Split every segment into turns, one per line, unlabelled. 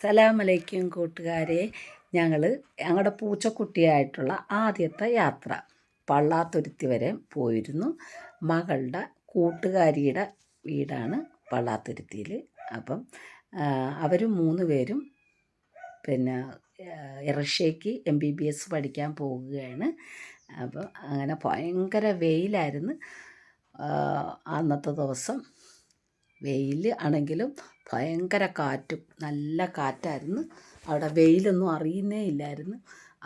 സലാമലൈക്കും കൂട്ടുകാരെ. ഞങ്ങൾ ഞങ്ങളുടെ പൂച്ചക്കുട്ടിയായിട്ടുള്ള ആദ്യത്തെ യാത്ര പള്ളാത്തുരുത്തി വരെ പോയിരുന്നു. മകളുടെ കൂട്ടുകാരിയുടെ വീടാണ് പള്ളാത്തുരുത്തിയിൽ അപ്പം അവർ മൂന്ന് പേരും പിന്നെ ഇറഷ്യയ്ക്ക് എം ബി ബി എസ് പഠിക്കാൻ പോവുകയാണ്. അപ്പം അങ്ങനെ ഭയങ്കര വെയിലായിരുന്നു. അന്നത്തെ ദിവസം വെയിൽ ആണെങ്കിലും ഭയങ്കര കാറ്റും നല്ല കാറ്റായിരുന്നു. അവിടെ വെയിലൊന്നും അറിയുന്നേ ഇല്ലായിരുന്നു.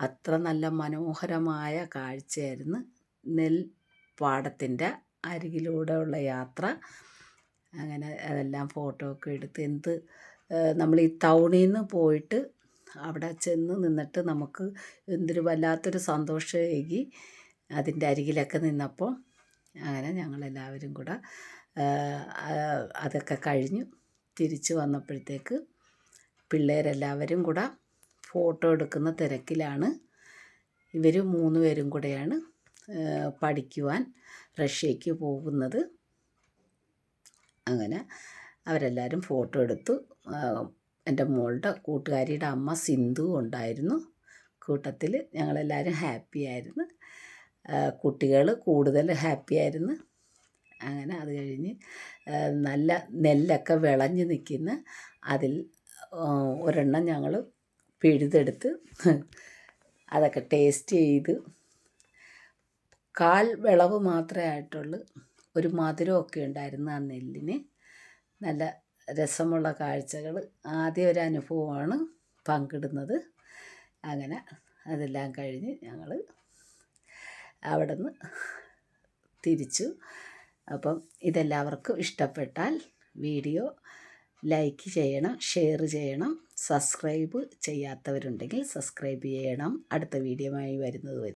അത്ര നല്ല മനോഹരമായ കാഴ്ചയായിരുന്നു നെൽ പാടത്തിന്റെ അരികിലൂടെയുള്ള യാത്ര. അങ്ങനെ അതെല്ലാം ഫോട്ടോ ഒക്കെ എടുത്ത് എന്ത് നമ്മൾ ഈ ടൗണിൽ നിന്ന് പോയിട്ട് അവിടെ ചെന്ന് നിന്നിട്ട് നമുക്ക് എന്തൊരു വല്ലാത്തൊരു സന്തോഷമേകി അതിന്റെ അരികിലൊക്കെ നിന്നപ്പോൾ അങ്ങനെ ഞങ്ങളെല്ലാവരും കൂടെ അതൊക്കെ കഴിഞ്ഞു. തിരിച്ചു വന്നപ്പോഴത്തേക്ക് പിള്ളേരെല്ലാവരും കൂടെ ഫോട്ടോ എടുക്കുന്ന തിരക്കിലാണ്. ഇവർ മൂന്ന് പേരും കൂടെയാണ് പഠിക്കുവാൻ റഷ്യക്ക് പോകുന്നത്. അങ്ങനെ അവരെല്ലാവരും ഫോട്ടോ എടുത്തു. എന്റെ മോളുടെ കൂട്ടുകാരിയുടെ അമ്മ സിന്ധു ഉണ്ടായിരുന്നു. കൂട്ടത്തിൽ ഞങ്ങളെല്ലാവരും ഹാപ്പി ആയിരുന്നു. കുട്ടികൾ കൂടുതൽ ഹാപ്പി ആയിരുന്നു. അങ്ങനെ അത് കഴിഞ്ഞ് നല്ല നെല്ലൊക്കെ വിളഞ്ഞ് നിൽക്കുന്ന അതിൽ ഒരെണ്ണം ഞങ്ങൾ പിഴുതെടുത്ത് അതൊക്കെ ടേസ്റ്റ് ചെയ്ത് കാൽ വിളവ് മാത്രമേ ആയിട്ടുള്ളൂ. ഒരു മധുരമൊക്കെ ഉണ്ടായിരുന്നു ആ നെല്ലിന്. നല്ല രസമുള്ള കാഴ്ചകൾ ആദ്യ ഒരു അനുഭവമാണ് പങ്കിടുന്നത്. അങ്ങനെ അതെല്ലാം കഴിഞ്ഞ് ഞങ്ങൾ അവിടെ നിന്ന് തിരിച്ചു. അപ്പം ഇതെല്ലാവർക്കും ഇഷ്ടപ്പെട്ടാൽ വീഡിയോ ലൈക്ക് ചെയ്യണം ഷെയർ ചെയ്യണം സബ്സ്ക്രൈബ് ചെയ്യാത്തവരുണ്ടെങ്കിൽ സബ്സ്ക്രൈബ് ചെയ്യണം. അടുത്ത വീഡിയോയുമായി വരുന്നത് വരെ